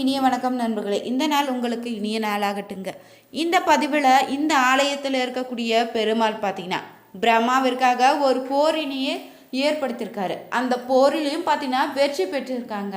இனிய வணக்கம் நண்பர்களே. இந்த நாள் உங்களுக்கு இனிய நாளாகட்டுங்க. இந்த பதிவில் இந்த ஆலயத்தில் இருக்கக்கூடிய பெருமாள் பார்த்தீங்கன்னா பிரம்மாவிற்காக ஒரு போரினையே ஏற்படுத்தியிருக்காரு அந்த போரிலையும் பார்த்தீங்கன்னா வெற்றி பெற்றிருக்காங்க.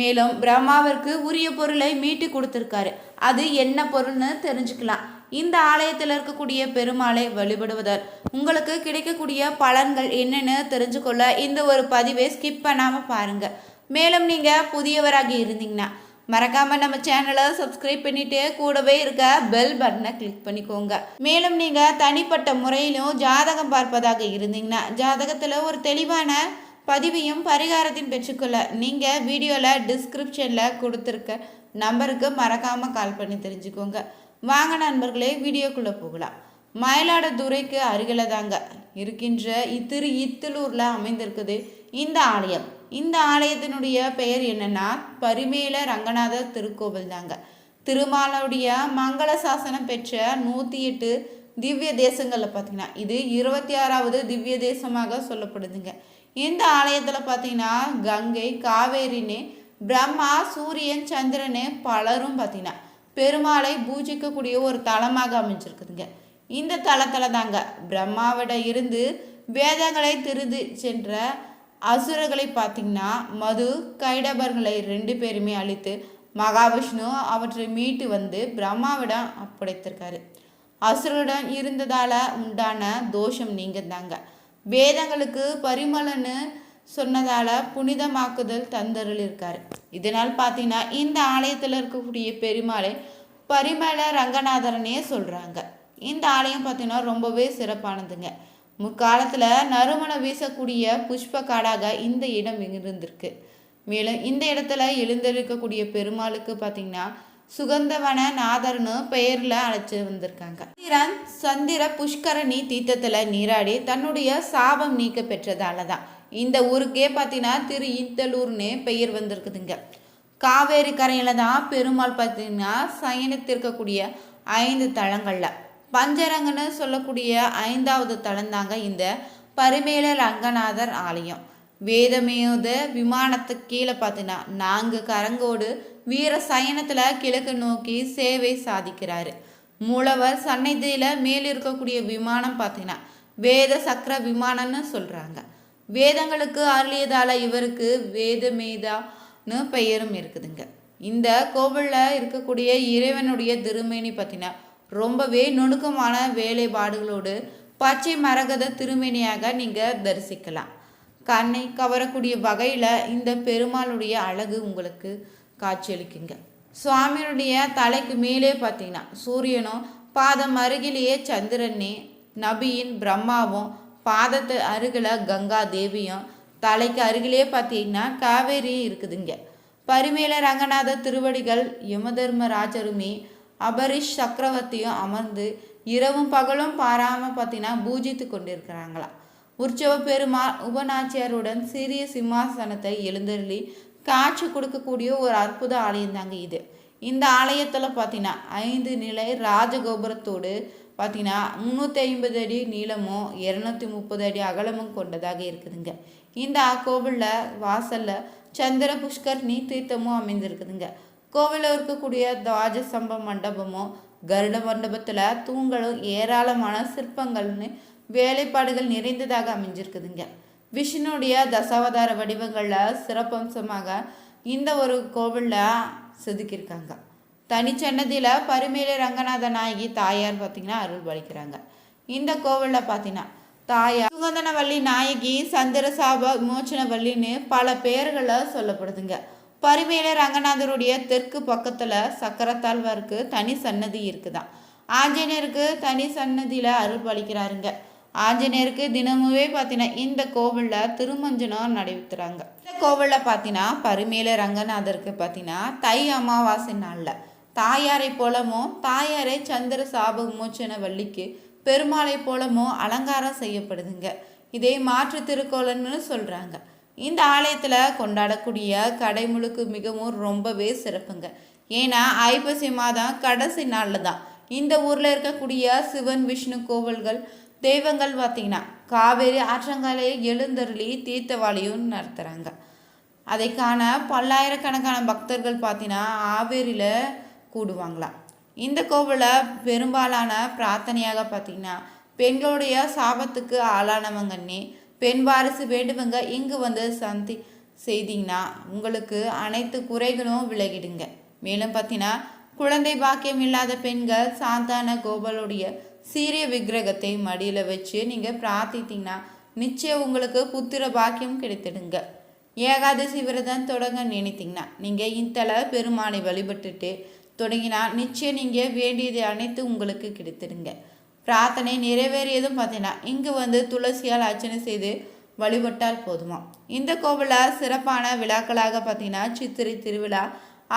மேலும் பிரம்மாவிற்கு உரிய பொருளை மீட்டு கொடுத்துருக்காரு. அது என்ன பொருள்னு தெரிஞ்சுக்கலாம். இந்த ஆலயத்தில் இருக்கக்கூடிய பெருமாளை வழிபடுவதால் உங்களுக்கு கிடைக்கக்கூடிய பலன்கள் என்னென்னு தெரிஞ்சுக்கொள்ள இந்த ஒரு பதிவை ஸ்கிப் பண்ணாமல் பாருங்கள் மேலும் நீங்கள் புதியவராக இருந்தீங்கன்னா மறக்காமல் நம்ம சேனலை சப்ஸ்கிரைப் பண்ணிட்டு கூடவே இருக்க பெல் பட்டனை கிளிக் பண்ணிக்கோங்க. மேலும் நீங்கள் தனிப்பட்ட முறையிலும் ஜாதகம் பார்ப்பதாக இருந்தீங்கன்னா ஜாதகத்தில் ஒரு தெளிவான பதிவையும் பரிகாரத்தையும் பெற்றுக்கொள்ள நீங்கள் வீடியோவில் டிஸ்கிரிப்ஷனில் கொடுத்துருக்க நம்பருக்கு மறக்காமல் கால் பண்ணி தெரிஞ்சுக்கோங்க. வாங்க நண்பர்களே வீடியோக்குள்ளே போகலாம். மயிலாடுதுறைக்கு அருகில் தாங்க இருக்கின்ற இத்திரு இத்திலூரில் அமைந்திருக்குது இந்த ஆலயம். இந்த ஆலயத்தினுடைய பெயர் என்னன்னா பரிமேல ரங்கநாதர் திருக்கோவில் தாங்க. திருமாலுடைய மங்கள சாசனம் பெற்ற நூற்றி எட்டு திவ்ய தேசங்களில் பார்த்தீங்கன்னா இது இருபத்தி ஆறாவது திவ்ய தேசமாக சொல்லப்படுதுங்க. இந்த ஆலயத்தில் பார்த்தீங்கன்னா கங்கை காவேரின்னு பிரம்மா சூரியன் சந்திரனு பலரும் பார்த்தீங்கன்னா பெருமாளை பூஜிக்கக்கூடிய ஒரு தலமாக அமைஞ்சிருக்குதுங்க. இந்த தலத்தில் தாங்க பிரம்மாவிட இருந்து வேதங்களை திருது சென்ற அசுரர்களை பார்த்தீங்கன்னா மது கைடபர்களை ரெண்டு பேருமே அழித்து மகாவிஷ்ணு அவற்றை மீட்டு வந்து பிரம்மாவிடம் ஒப்படைத்திருக்காரு அசுரனுடன் இருந்ததால் உண்டான தோஷம் நீங்க தாங்க வேதங்களுக்கு பரிமளன்னு சொன்னதால் புனிதமாக்குதல் தந்தருள் இருக்காரு. இதனால் பார்த்தீங்கன்னா இந்த ஆலயத்தில் இருக்கக்கூடிய பெருமாளை பரிமள ரங்கநாதரனே சொல்கிறாங்க இந்த ஆலயம் பார்த்தீங்கன்னா ரொம்பவே சிறப்பானதுங்க. முற்காலத்தில் நறுமணம் வீசக்கூடிய புஷ்ப காடாக இந்த இடம் இருந்திருக்கு. மேலும் இந்த இடத்துல எழுந்திருக்கக்கூடிய பெருமாளுக்கு பார்த்தீங்கன்னா சுகந்தவன நாதர்னு பெயரில் அழைச்சி வந்திருக்காங்க. சந்திரன் சந்திர புஷ்கரணி தீர்த்தத்தில் நீராடி தன்னுடைய சாபம் நீக்க பெற்றதால தான் இந்த ஊருக்கே பார்த்தீங்கன்னா திரு இத்தலூர்னு பெயர் வந்திருக்குதுங்க. காவேரி கரையில் தான் பெருமாள் பார்த்தீங்கன்னா சயனித்திருக்கக்கூடிய ஐந்து தலங்களில். பஞ்சரங்கன்னு சொல்லக்கூடிய ஐந்தாவது தளந்தாங்க இந்த பரிமேல ரங்கநாதர் ஆலயம். வேதமேத விமானத்துக்கு கீழே பார்த்தீங்கன்னா நான்கு கரங்கோடு வீர சயனத்தில் கிழக்கு நோக்கி சேவை சாதிக்கிறாரு. மூலவர் சன்னதியில் மேல் இருக்கக்கூடிய விமானம் பார்த்தீங்கன்னா வேத சக்கர விமானம்னு சொல்கிறாங்க வேதங்களுக்கு அருளியதால் இவருக்கு வேதமேதான்னு பெயரும் இருக்குதுங்க. இந்த கோவிலில் இருக்கக்கூடிய இறைவனுடைய திருமேனி பார்த்தீங்கன்னா ரொம்பவே நுணுக்கமான வேலைப்பாடுகளோடு பச்சை மரகத திருமேனியாக நீங்கள் தரிசிக்கலாம். கண்ணை கவரக்கூடிய வகையில் இந்த பெருமாளுடைய அழகு உங்களுக்கு காட்சியளிக்குங்க. சுவாமியுடைய தலைக்கு மேலே பார்த்தீங்கன்னா சூரியனும் பாதம் அருகிலேயே சந்திரனே நபியின் பிரம்மாவும் பாதத்து அருகில் கங்கா தேவியும் தலைக்கு அருகிலே பார்த்தீங்கன்னா காவேரியும் இருக்குதுங்க. பரிமேல ரங்கநாத திருவடிகள் யமதர்மராஜருமே அபரிஷ் சக்கரவர்த்தியும் அமர்ந்து இரவும் பகலும் பாராமல் பார்த்தீங்கன்னா பூஜித்து கொண்டிருக்கிறாங்களாம் உற்சவ பெருமாள் உபநாச்சியாருடன் சிறிய சிம்மாசனத்தை எழுந்தருளி காட்சி கொடுக்கக்கூடிய ஒரு அற்புத ஆலயம் தாங்க இது. இந்த ஆலயத்தில் பார்த்தீங்கன்னா ஐந்து நிலை ராஜகோபுரத்தோடு பார்த்தீங்கன்னா முந்நூற்றி ஐம்பது அடி நீளமும் இரநூத்தி முப்பது அடி அகலமும் கொண்டதாக இருக்குதுங்க. இந்த கோவிலில் வாசலில் சந்திர புஷ்கர்ணி தீர்த்தமும் அமைந்திருக்குதுங்க. கோவிலில் இருக்கக்கூடிய துவாஜ சம்ப மண்டபமும் கருட மண்டபத்தில் தூண்களும் ஏராளமான சிற்பங்கள்னு வேலைப்பாடுகள் நிறைந்ததாக அமைஞ்சிருக்குதுங்க. விஷ்ணுடைய தசாவதார வடிவங்களில் சிறப்பம்சமாக இந்த ஒரு கோவிலில் செதுக்கியிருக்காங்க. தனிச்சன்னதியில் பருமேலி ரங்கநாத நாயகி தாயார் பார்த்திங்கன்னா அருள் பலிக்கிறாங்க. இந்த கோவிலில் பார்த்தீங்கன்னா தாயார் சுகந்தனவள்ளி நாயகி சந்திரசாப விமோச்சனவல்லின்னு பல பெயர்களை சொல்லப்படுதுங்க. பருவேல ரங்கநாதருடைய தெற்கு பக்கத்தில் சக்கரத்தாழ்வாருக்கு தனி சன்னதி இருக்குதான் ஆஞ்சநேயருக்கு தனி சன்னதியில் அருள் பலிக்கிறாருங்க ஆஞ்சநேயருக்கு தினமுமே பார்த்தீங்கன்னா இந்த கோவிலில் திருமஞ்சனம் நடைபெற்றுறாங்க. இந்த கோவிலில் பார்த்தீங்கன்னா பருமேல ரங்கநாதருக்கு பார்த்தீங்கன்னா தை அமாவாசை நாளில். தாயாரை போலமும் தாயாரை சந்திர சாப விமோச்சன வள்ளிக்கு பெருமாளை போலமும் அலங்காரம் செய்யப்படுதுங்க. இதே மாற்று திருக்கோளன்னு சொல்கிறாங்க இந்த ஆலயத்தில் கொண்டாடக்கூடிய கடைமுழுக்கு மிகவும் ரொம்பவே சிறப்புங்க. ஏன்னா ஐப்பசி மாதம் கடைசி நாளில் தான் இந்த ஊரில் இருக்கக்கூடிய சிவன் விஷ்ணு கோவில்கள் தெய்வங்கள் பார்த்தீங்கன்னா காவேரி ஆற்றங்கரையை எழுந்தருளி தீர்த்தவாளியும் நடத்துகிறாங்க அதை காண பல்லாயிரக்கணக்கான பக்தர்கள் பார்த்தீங்கன்னா ஆவேரியில் கூடுவாங்களாம் இந்த கோவிலில் பெரும்பாலான பிரார்த்தனையாக பார்த்தீங்கன்னா பெண்களுடைய சாபத்துக்கு ஆளானவங்கன்னே பெண் வாரிசு வேண்டுவங்க இங்கு வந்து சந்தி செய்தீங்கன்னா உங்களுக்கு அனைத்து குறைகளும் விலகிடுங்க. மேலும் பார்த்தீங்கன்னா குழந்தை பாக்கியம் இல்லாத பெண்கள் சாந்தான கோபாலுடைய சீரிய விக்கிரகத்தை மடியில் வச்சு நீங்கள் பிரார்த்தித்தீங்கன்னா நிச்சயம் உங்களுக்கு புத்திர பாக்கியம் கிடைத்திடுங்க. ஏகாதசி விரதம் தொடங்க நினைத்தீங்கன்னா நீங்கள் இத்தலை பெருமானை வழிபட்டுட்டு தொடங்கினா நிச்சயம் நீங்கள் வேண்டியது அனைத்து உங்களுக்கு கிடைத்திடுங்க. பிரார்த்தனை நிறைவேறியதும் பார்த்தீங்கன்னா இங்கு வந்து துளசியால் அர்ச்சனை செய்து வழிபட்டால் போதுமா? இந்த கோவிலில் சிறப்பான விழாக்களாக பார்த்தீங்கன்னா சித்திரை திருவிழா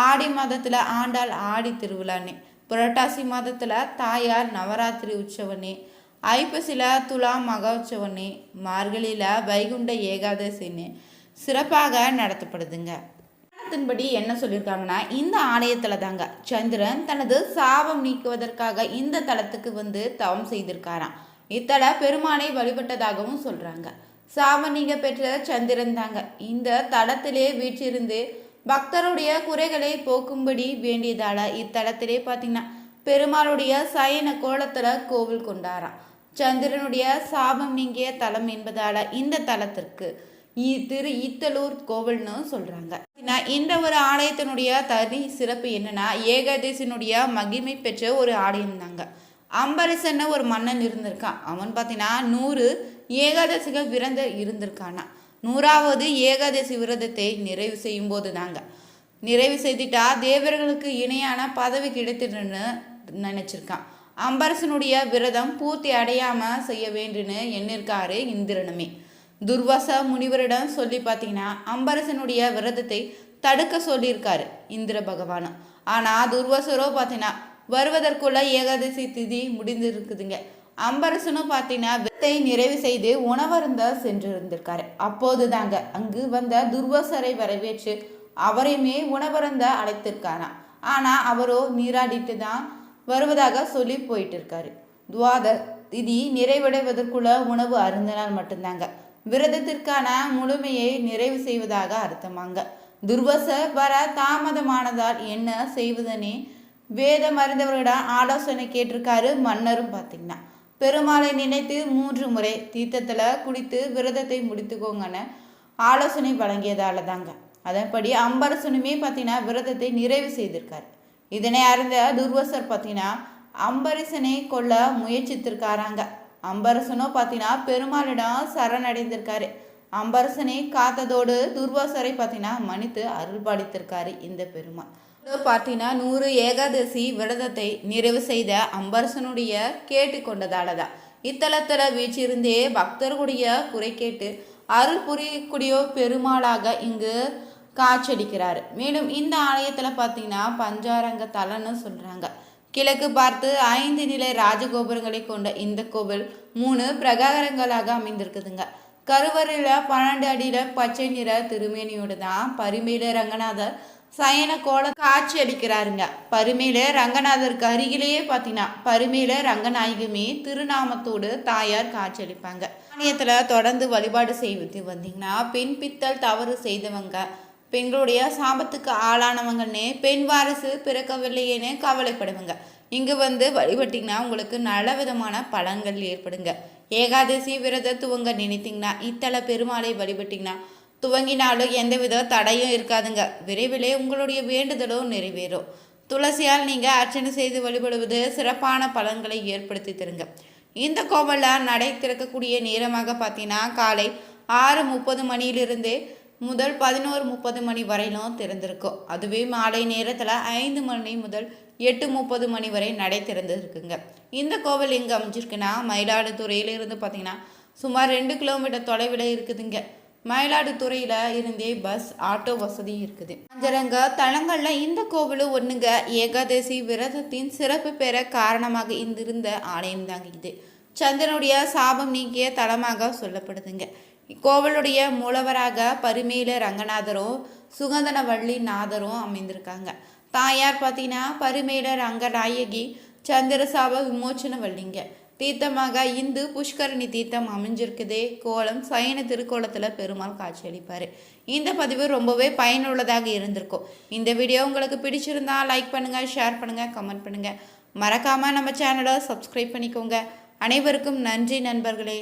ஆடி மாதத்தில் ஆண்டாள் ஆடி திருவிழான்னு புரட்டாசி மாதத்தில் தாயார் நவராத்திரி உற்சவனே ஐப்பசியில் துலா மகோற்சவனே மார்கழியில் வைகுண்ட ஏகாதசின்னு சிறப்பாக நடத்தப்படுதுங்க. புராணத்தின்படி என்ன சொல்லியிருக்காங்கன்னா இந்த ஆலயத்தில் தாங்க சந்திரன் தனது சாபம் நீக்குவதற்காக இந்த தலத்துக்கு வந்து தவம் செய்திருக்காராம். இத்தல பெருமானை வழிபட்டதாகவும் சொல்கிறாங்க சாபம் நீங்க பெற்ற சந்திரன் தாங்க. இந்த தலத்திலே வீற்றிருந்து பக்தருடைய குறைகளை போக்கும்படி வேண்டியதால இத்தலத்திலே பார்த்தீங்கன்னா பெருமாளுடைய சயன கோலத்தில் கோவில் கொண்டாராம். சந்திரனுடைய சாபம் நீங்கிய தலம் என்பதால இந்த தலத்திற்கு திரு ஈத்தலூர் கோவில்னு சொல்றாங்க. நான் இந்த ஒரு ஆலயத்தினுடைய தனி சிறப்பு என்னன்னா ஏகாதசினுடைய மகிமை பெற்ற ஒரு ஆலயம் தாங்க. அம்பரசன்னு ஒரு மன்னன் இருந்திருக்கான். அவன் பார்த்தீங்கன்னா நூறு ஏகாதசிகள் விரத இருந்திருக்கானா? நூறாவது ஏகாதசி விரதத்தை நிறைவு செய்யும் போது தாங்க. நிறைவு செய்துட்டா தேவர்களுக்கு இணையான பதவி கிடைத்திடுன்னு நினைச்சிருக்கான். அம்பரசனுடைய விரதம் பூர்த்தி அடையாம செய்ய வேண்டுன்னு எண்ணிருக்காரு இந்திரனுமே. துர்வாச முனிவரிடம் சொல்லி பார்த்தீங்கன்னா அம்பரசனுடைய விரதத்தை தடுக்க சொல்லியிருக்காரு இந்திர பகவானும் ஆனால் துர்வாசரோ பார்த்தீங்கன்னா வருவதற்குள்ள ஏகாதசி திதி முடிந்திருக்குதுங்க. அம்பரசனும் பார்த்தீங்கன்னா வித்தை நிறைவு செய்து உணவருந்த சென்றிருந்திருக்காரு. அப்போது தாங்க அங்கு வந்த துர்வாசரை வரவேற்று அவரையுமே உணவருந்த அழைத்திருக்காராம். ஆனால் அவரோ நீராடிட்டு தான் வருவதாக சொல்லி போயிட்டு இருக்காரு துவாத திதி நிறைவடைவதற்குள்ள உணவு அருந்தினால் மட்டும்தாங்க. விரதத்திற்கான முழுமையை நிறைவு செய்வதாக அர்த்தமாங்க. துர்வச வர தாமதமானதால் என்ன செய்வதனே வேதம் அறிந்தவர்களிடம் ஆலோசனை கேட்டிருக்காரு மன்னரும் பார்த்தீங்கன்னா பெருமாளை நினைத்து மூன்று முறை தீர்த்தத்தில் குடித்து விரதத்தை முடித்துக்கோங்கன்னு ஆலோசனை வழங்கியதால தாங்க. அதன்படி அம்பரசனுமே பார்த்தீங்கன்னா விரதத்தை நிறைவு செய்திருக்காரு. இதனை அறிந்த துர்வசர் பார்த்தீங்கன்னா அம்பரசனை கொல்ல முயற்சித்திருக்காராங்க. அம்பரசனோ பார்த்தீங்கன்னா பெருமாளிடம் சரணடைந்திருக்காரு. அம்பரசனை காத்ததோடு துர்வாசரை பார்த்தீங்கன்னா மன்னித்து அருள்பாடித்திருக்காரு இந்த பெருமாள். பார்த்தீங்கன்னா நூறு ஏகாதசி விரதத்தை நிறைவு செய்த அம்பரசனுடைய கேட்டுக்கொண்டதால தான் இத்தலத்தில் வீச்சிருந்தே பக்தர்களுடைய குறை கேட்டு அருள் புரியக்கூடிய பெருமாளாக இங்கு காட்சடிக்கிறார் மேலும் இந்த ஆலயத்தில் பார்த்தீங்கன்னா பஞ்சாரங்க தலன்னு சொல்கிறாங்க கிழக்கு பார்த்து ஐந்து நிலை ராஜகோபுரங்களை கொண்ட இந்த கோவில் மூணு பிரகாரங்களாக அமைந்திருக்குதுங்க. கருவறையில் பன்னெண்டு அடியில் பச்சை நிற திருமேனியோடு தான் பரிமையில ரங்கநாதர் சயன கோல காட்சி அளிக்கிறாருங்க பருமையில ரங்கநாதருக்கு அருகிலேயே பார்த்தீங்கன்னா பருமையில ரங்கநாயகமே திருநாமத்தோடு தாயார் காட்சி அளிப்பாங்க. ஆலயத்தில் தொடர்ந்து வழிபாடு செய்து வந்தீங்கன்னா பெண் பித்தல் தவறு செய்தவங்க பெண்களுடைய சாபத்துக்கு ஆளானவங்கன்னே பெண் வாரிசு பிறக்கவில்லையேன்னு கவலைப்படுவங்க. இங்கு வந்து வழிபட்டிங்கன்னா உங்களுக்கு நல்ல விதமான பலன்கள் ஏற்படுங்க. ஏகாதசி விரத துவங்க நினைத்தீங்கன்னா இத்தல பெருமாளை வழிபட்டிங்கன்னா துவங்கினாலும் எந்தவித தடையும் இருக்காதுங்க. விரைவிலே உங்களுடைய வேண்டுதலும் நிறைவேறும். துளசியால் நீங்கள் அர்ச்சனை செய்து வழிபடுவது சிறப்பான பலன்களை ஏற்படுத்தி தருங்க. இந்த கோவிலில் நடை திறக்கக்கூடிய நேரமாக பார்த்தீங்கன்னா காலை ஆறு முப்பது மணியிலிருந்தே முதல் பதினோரு முப்பது மணி வரையிலும் திறந்திருக்கும். அதுவே மாலை நேரத்தில் ஐந்து மணி முதல் எட்டு முப்பது மணி வரை நடை திறந்துருக்குங்க. இந்த கோவில் எங்கே அமைஞ்சிருக்குன்னா மயிலாடுதுறையிலிருந்து பார்த்தீங்கன்னா சுமார் ரெண்டு கிலோமீட்டர் தொலைவில் இருக்குதுங்க. மயிலாடுதுறையில் இருந்தே பஸ் ஆட்டோ வசதி இருக்குது. அஞ்சரங்க தலங்களில் இந்த கோவிலும் ஒன்றுங்க ஏகாதசி விரதத்தின் சிறப்பு பெற காரணமாக இருந்திருந்த ஆலயம் தாங்க இது. சந்திரனுடைய சாபம் நீக்கிய தலமாக சொல்லப்படுதுங்க. இக்கோவிலுடைய மூலவராக பரிமேல ரங்கநாதரும் சுகந்தனவள்ளி நாதரும் அமைந்திருக்காங்க. தாயார் பார்த்தீங்கன்னா பரிமேல ரங்கநாயகி சந்திரசாப விமோச்சன வள்ளிங்க தீர்த்தமாக இந்து புஷ்கரணி தீர்த்தம் அமைஞ்சிருக்குதே கோலம் சயன திருக்கோலத்தில் பெருமாள் காட்சியளிப்பார். இந்த பதிவு ரொம்பவே பயனுள்ளதாக இருந்திருக்கும். இந்த வீடியோ உங்களுக்கு பிடிச்சிருந்தா லைக் பண்ணுங்கள் ஷேர் பண்ணுங்கள் கமெண்ட் பண்ணுங்கள் மறக்காமல் நம்ம சேனலை சப்ஸ்கிரைப் பண்ணிக்கோங்க. அனைவருக்கும் நன்றி நண்பர்களே.